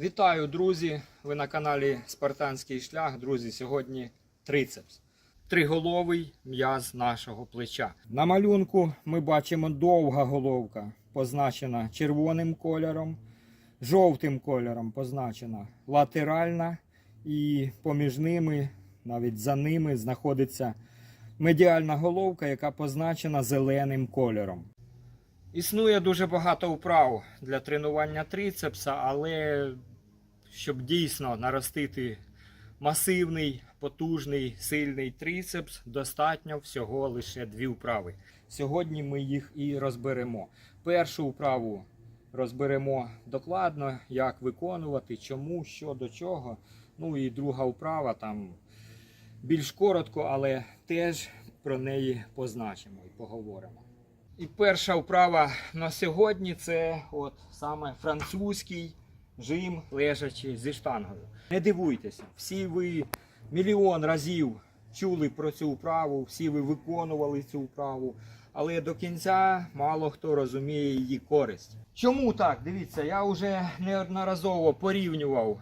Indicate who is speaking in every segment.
Speaker 1: Вітаю, друзі! Ви на каналі Спартанський шлях. Друзі, сьогодні трицепс. Триголовий м'яз нашого плеча. На малюнку ми бачимо довга головка, позначена червоним кольором, жовтим кольором позначена латеральна, і поміж ними, навіть за ними, знаходиться медіальна головка, яка позначена зеленим кольором. Існує дуже багато вправ для тренування трицепса, але щоб дійсно наростити масивний, потужний, сильний трицепс, достатньо всього лише дві вправи. Сьогодні ми їх і розберемо. Першу вправу розберемо докладно, як виконувати, чому, що до чого. Ну і друга вправа там більш коротко, але теж про неї позначимо і поговоримо. І перша вправа на сьогодні це от саме французький жим лежачи зі штангою. Не дивуйтеся, всі ви мільйон разів чули про цю вправу, всі ви виконували цю вправу, але до кінця мало хто розуміє її користь. Чому так? Дивіться, я вже неодноразово порівнював.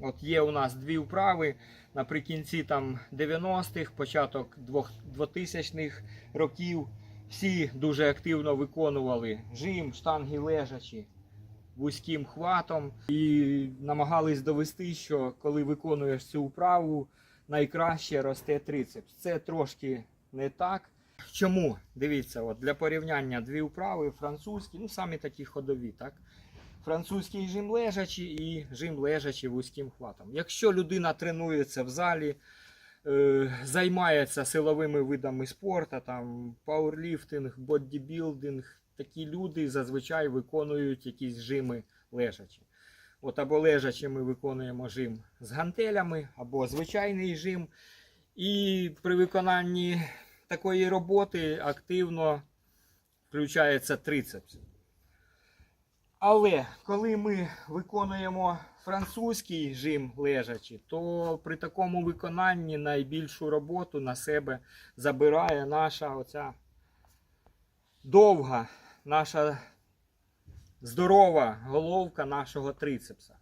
Speaker 1: От є у нас дві вправи наприкінці там 90-х, початок 2000-х років. Всі дуже активно виконували жим, штанги лежачі вузьким хватом і намагались довести, що коли виконуєш цю вправу, найкраще росте трицепс. Це трошки не так. Чому? Дивіться, от для порівняння дві вправи французькі, ну самі такі ходові, так? Французький жим лежачі і жим лежачі вузьким хватом. Якщо людина тренується в залі, займається силовими видами спорту, там пауерліфтинг, бодібілдинг, такі люди зазвичай виконують якісь жими лежачі. От або лежачі ми виконуємо жим з гантелями, або звичайний жим. І при виконанні такої роботи активно включається трицепс. Але коли ми виконуємо французький жим лежачі, то при такому виконанні найбільшу роботу на себе забирає наша оця довга, наша здорова головка нашого трицепса.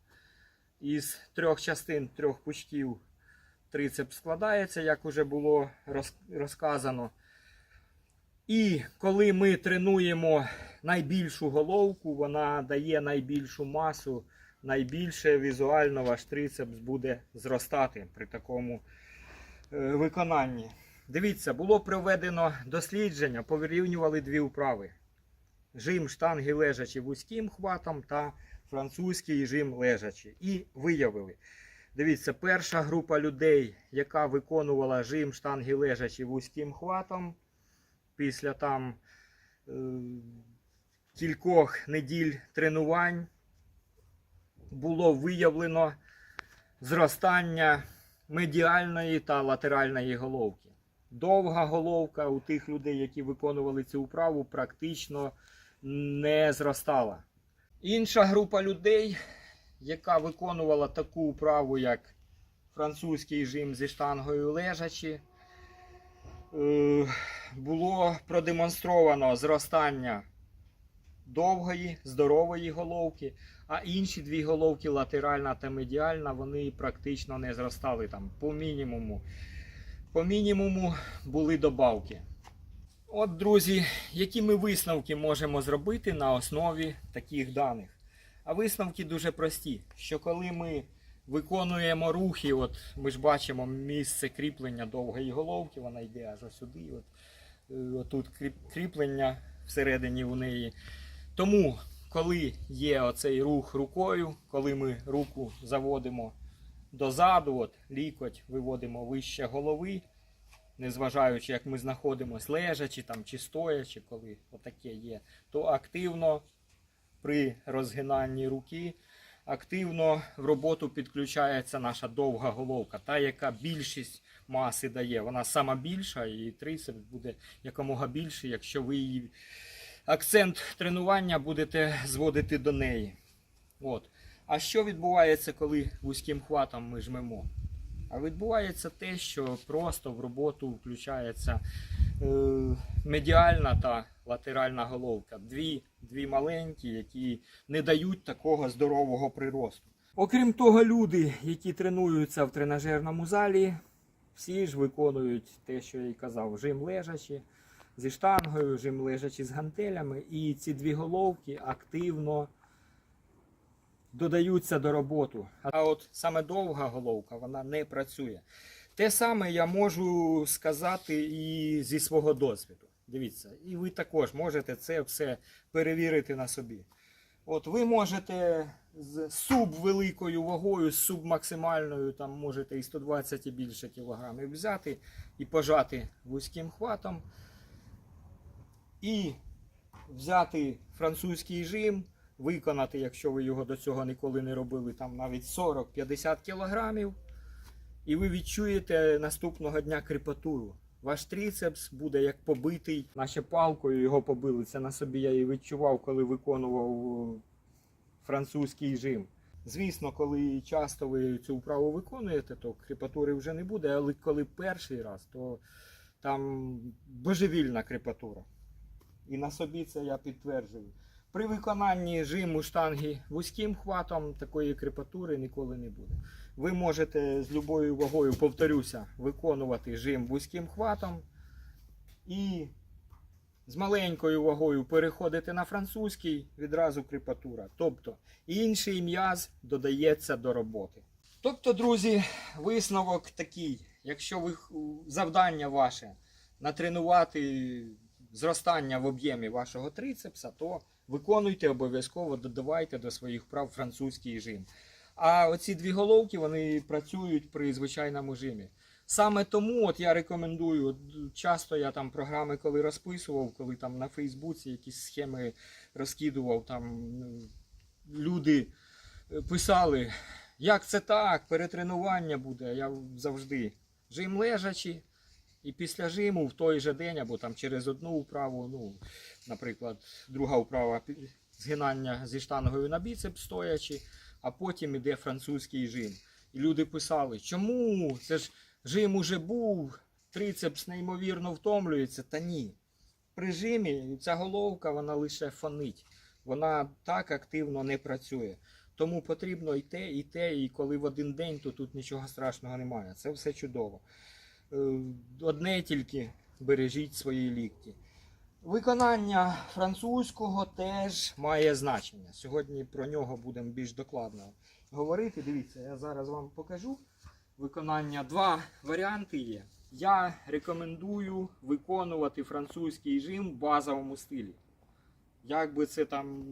Speaker 1: Із трьох частин, трьох пучків трицепс складається, як вже було розказано. І коли ми тренуємо найбільшу головку, вона дає найбільшу масу, найбільше візуально ваш трицепс буде зростати при такому е, виконанні. Дивіться, було проведено дослідження, порівнювали дві вправи: жим штанги лежачі вузьким хватом та французький жим лежачі. І виявили. Дивіться, перша група людей, яка виконувала жим штанги лежачі вузьким хватом, після там е, кількох неділь тренувань було виявлено зростання медіальної та латеральної головки. Довга головка у тих людей, які виконували цю вправу, практично не зростала. Інша група людей, яка виконувала таку вправу, як французький жим зі штангою лежачі, е, було продемонстровано зростання довгої, здорової головки, а інші дві головки, латеральна та медіальна, вони практично не зростали там по мінімуму. По мінімуму були добавки. От, друзі, які ми висновки можемо зробити на основі таких даних? А висновки дуже прості, що коли ми виконуємо рухи, от ми ж бачимо місце кріплення довгої головки, вона йде аж сюди. От, е, отут кріплення всередині у неї. Тому, коли є оцей рух рукою, коли ми руку заводимо дозаду, от, лікоть виводимо вище голови, незважаючи, як ми знаходимося лежачи там, чи стоячи, коли отаке є, то активно при розгинанні руки активно в роботу підключається наша довга головка, та яка більшість маси дає. Вона сама більша і трицепс буде якомога більший, якщо ви її акцент тренування будете зводити до неї. От. А що відбувається, коли вузьким хватом ми жмемо? А відбувається те, що просто в роботу включається е, медіальна та латеральна головка. Дві, дві маленькі, які не дають такого здорового приросту. Окрім того, люди, які тренуються в тренажерному залі, всі ж виконують те, що я й казав, жим лежачи зі штангою, жим лежачи з гантелями. І ці дві головки активно додаються до роботи. А от саме довга головка вона не працює. Те саме я можу сказати і зі свого досвіду. Дивіться, і ви також можете це все перевірити на собі. От ви можете з субвеликою вагою, з субмаксимальною, там можете і 120 і більше кілограмів взяти і пожати вузьким хватом. І взяти французький жим, виконати, якщо ви його до цього ніколи не робили, там навіть 40-50 кілограмів. І ви відчуєте наступного дня кріпатуру. Ваш трицепс буде як побитий, наче палкою його побили. Це на собі я і відчував, коли виконував е, французький жим. Звісно, коли часто ви цю вправу виконуєте, то кріпатури вже не буде, але коли перший раз, то там божевільна кріпатура. І на собі це я підтверджую. При виконанні жиму штанги вузьким хватом такої крепатури ніколи не буде. Ви можете з любою вагою, повторюся, виконувати жим вузьким хватом і з маленькою вагою переходити на французький, відразу крепатура. Тобто інший м'яз додається до роботи. Тобто, друзі, висновок такий: якщо ви завдання ваше натренувати зростання в об'ємі вашого трицепса, то виконуйте обов'язково, додавайте до своїх вправ французький жим. А оці дві головки вони працюють при звичайному жимі. Саме тому от я рекомендую, часто я там програми коли розписував, коли там на Фейсбуці якісь схеми розкидував, там ну, люди е, писали, як це так, перетренування буде. Я завжди жим лежачи, і після жиму в той же день або там через одну вправу, ну, наприклад, друга вправа згинання зі штангою на біцеп стоячи, а потім іде французький жим. І люди писали, чому? Це ж жим уже був, трицепс неймовірно втомлюється. Та ні. При жимі ця головка вона лише фонить. Вона так активно не працює. Тому потрібно і те, і те, і коли в один день, то тут нічого страшного немає. Це все чудово. Е, Одне тільки бережіть свої лікті. Виконання французького теж має значення. Сьогодні про нього будемо більш докладно говорити. Дивіться, я зараз вам покажу. Виконання два варіанти є. Я рекомендую виконувати французький жим в базовому стилі. Як би це там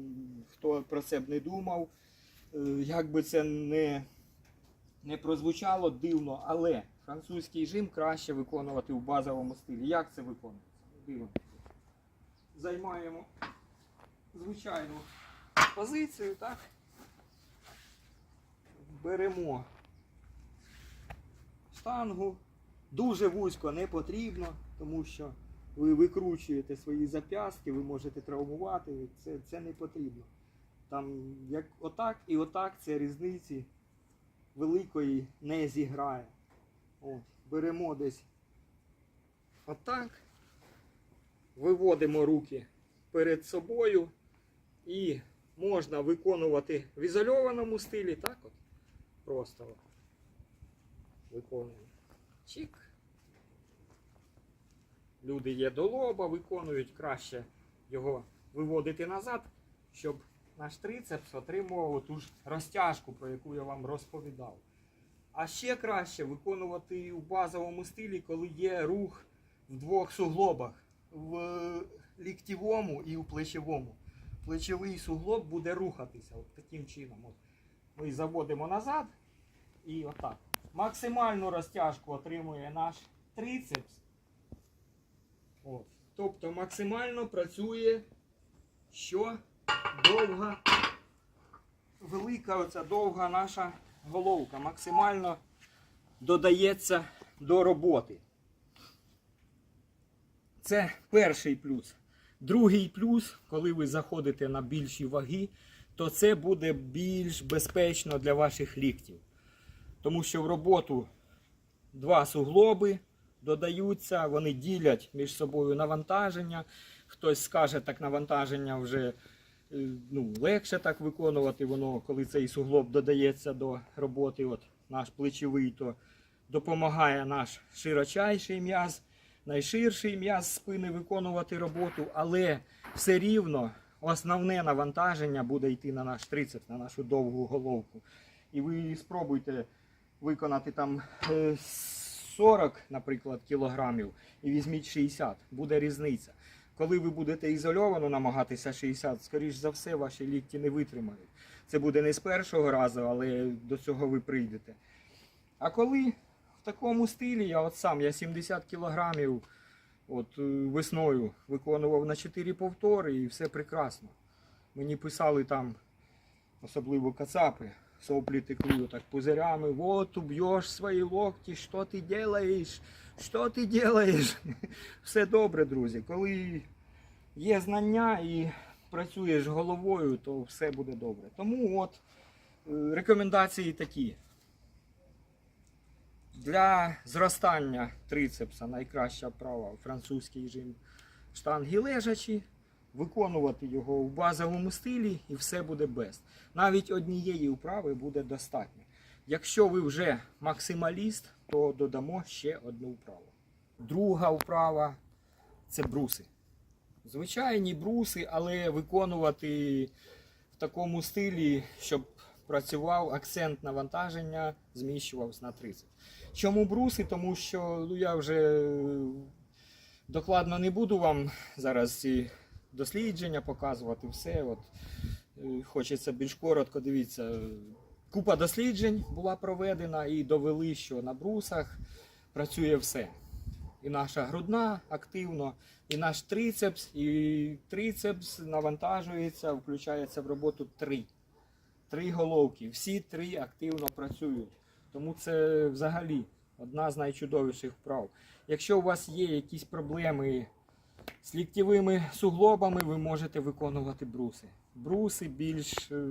Speaker 1: хто про це б не думав, е, як би це не, не прозвучало дивно, але французький жим краще виконувати в базовому стилі. Як це виконується? Дивимося. Займаємо звичайну позицію, так? Беремо штангу. Дуже вузько не потрібно, тому що ви викручуєте свої зап'ястки, ви можете травмувати, це, це не потрібно. Там як отак і отак це різниці великої не зіграє. От, беремо десь отак, виводимо руки перед собою і можна виконувати в ізольованому стилі, так от. Просто виконуємо. Чик. Люди є до лоба, виконують краще його виводити назад, щоб наш трицепс отримував ту ж розтяжку, про яку я вам розповідав. А ще краще виконувати у базовому стилі, коли є рух в двох суглобах в ліктєвому і у плечовому. Плечовий суглоб буде рухатися от таким чином. От ми заводимо назад і отак. Максимальну розтяжку отримує наш трицепс. От. Тобто максимально працює що довга, велика оця довга наша головка. Максимально додається до роботи. Це перший плюс. Другий плюс, коли ви заходите на більші ваги, то це буде більш безпечно для ваших ліктів. Тому що в роботу два суглоби додаються, вони ділять між собою навантаження. Хтось скаже, так навантаження вже ну, легше так виконувати. Воно, коли цей суглоб додається до роботи, от наш плечовий, то допомагає наш широчайший м'яз, найширший м'яз спини виконувати роботу, але все рівно основне навантаження буде йти на наш трицепс, на нашу довгу головку. І ви спробуйте виконати там е, 40, наприклад, кілограмів і візьміть 60, буде різниця. Коли ви будете ізольовано намагатися 60, скоріш за все, ваші лікті не витримають. Це буде не з першого разу, але до цього ви прийдете. А коли в такому стилі, я от сам, я 70 кілограмів от, е, весною виконував на 4 повтори і все прекрасно. Мені писали там, особливо кацапи, соплі текли так пузирями, вот уб'єш свої локті, що ти делаєш, що ти делаєш. Все добре, друзі. Коли є знання і працюєш головою, то все буде добре. Тому от е, рекомендації такі. Для зростання трицепса найкраща вправа французький жим штанги лежачі, виконувати його в базовому стилі і все буде без. Навіть однієї вправи буде достатньо. Якщо ви вже максималіст, то додамо ще одну вправу. Друга вправа це бруси. Звичайні бруси, але виконувати в такому стилі, щоб працював акцент навантаження, зміщувався на 30. Чому бруси? Тому що ну, я вже докладно не буду вам зараз ці дослідження показувати. Все. От, е, хочеться більш коротко, дивіться. Купа досліджень була проведена і довели, що на брусах працює все. І наша грудна активно, і наш трицепс, і трицепс навантажується, включається в роботу три. Три головки. Всі три активно працюють. Тому це взагалі одна з найчудовіших вправ. Якщо у вас є якісь проблеми з ліктєвими суглобами, ви можете виконувати бруси. Бруси більш, е,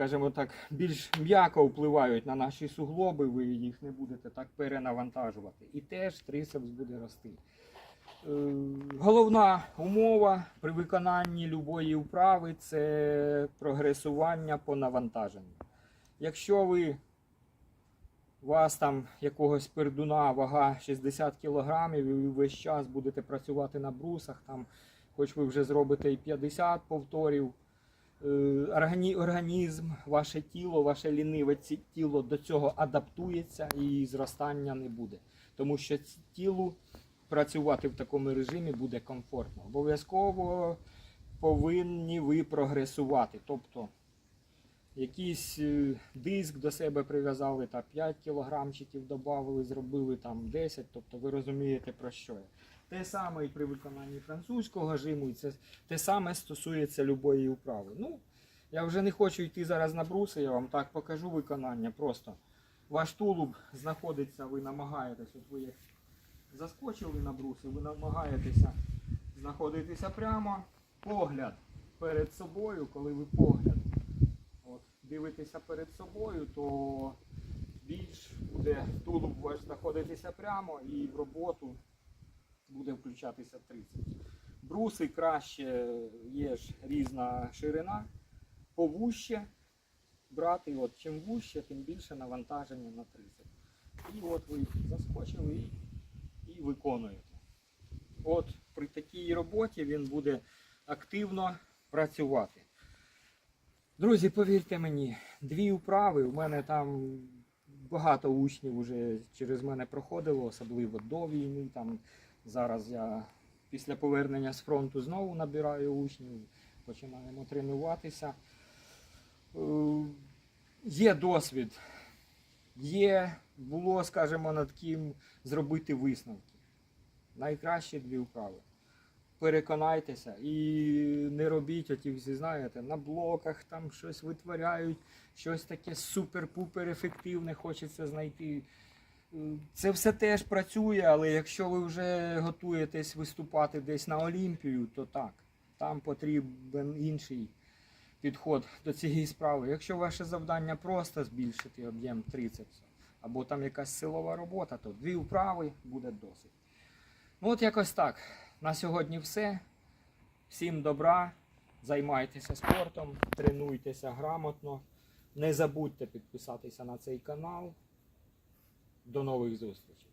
Speaker 1: скажімо так, більш м'яко впливають на наші суглоби, ви їх не будете так перенавантажувати. І теж трицепс буде рости. Е, Головна умова при виконанні любої вправи це прогресування по навантаженню. Якщо ви у вас там якогось пердуна вага 60 кг, і ви весь час будете працювати на брусах, там, хоч ви вже зробите і 50 повторів, організм, ваше тіло, ваше ліниве тіло до цього адаптується і зростання не буде. Тому що тілу працювати в такому режимі буде комфортно. Обов'язково повинні ви прогресувати. Тобто якийсь е, диск до себе прив'язали, та 5 кілограмчиків додали, зробили там 10, тобто ви розумієте про що я. Те саме і при виконанні французького жиму, і це те саме стосується любої вправи. Ну, я вже не хочу йти зараз на бруси, я вам так покажу виконання. Просто ваш тулуб знаходиться, ви намагаєтесь, от ви як заскочили на бруси, ви намагаєтеся знаходитися прямо, погляд перед собою, коли ви погляд от, дивитеся перед собою, то більш буде тулуб ваш знаходитися прямо і в роботу буде включатися 30. Бруси краще є ж різна ширина, повуще брати, от, чим вуще, тим більше навантаження на 30. І от ви заскочили і, і виконуєте. От при такій роботі він буде активно працювати. Друзі, повірте мені, дві вправи. У мене там багато учнів вже через мене проходило, особливо до війни. Там зараз я після повернення з фронту знову набираю учнів, починаємо тренуватися. Е, Є досвід, є, було, скажімо, над ким зробити висновки. Найкращі дві вправи переконайтеся і не робіть оті всі, знаєте, на блоках там щось витворяють, щось таке супер-пупер ефективне хочеться знайти. Це все теж працює, але якщо ви вже готуєтесь виступати десь на Олімпію, то так, там потрібен інший підход до цієї справи. Якщо ваше завдання просто збільшити об'єм трицепсу, або там якась силова робота, то дві вправи буде досить. Ну от якось так. На сьогодні все. Всім добра, займайтеся спортом, тренуйтеся грамотно. Не забудьте підписатися на цей канал. До нових зустрічей!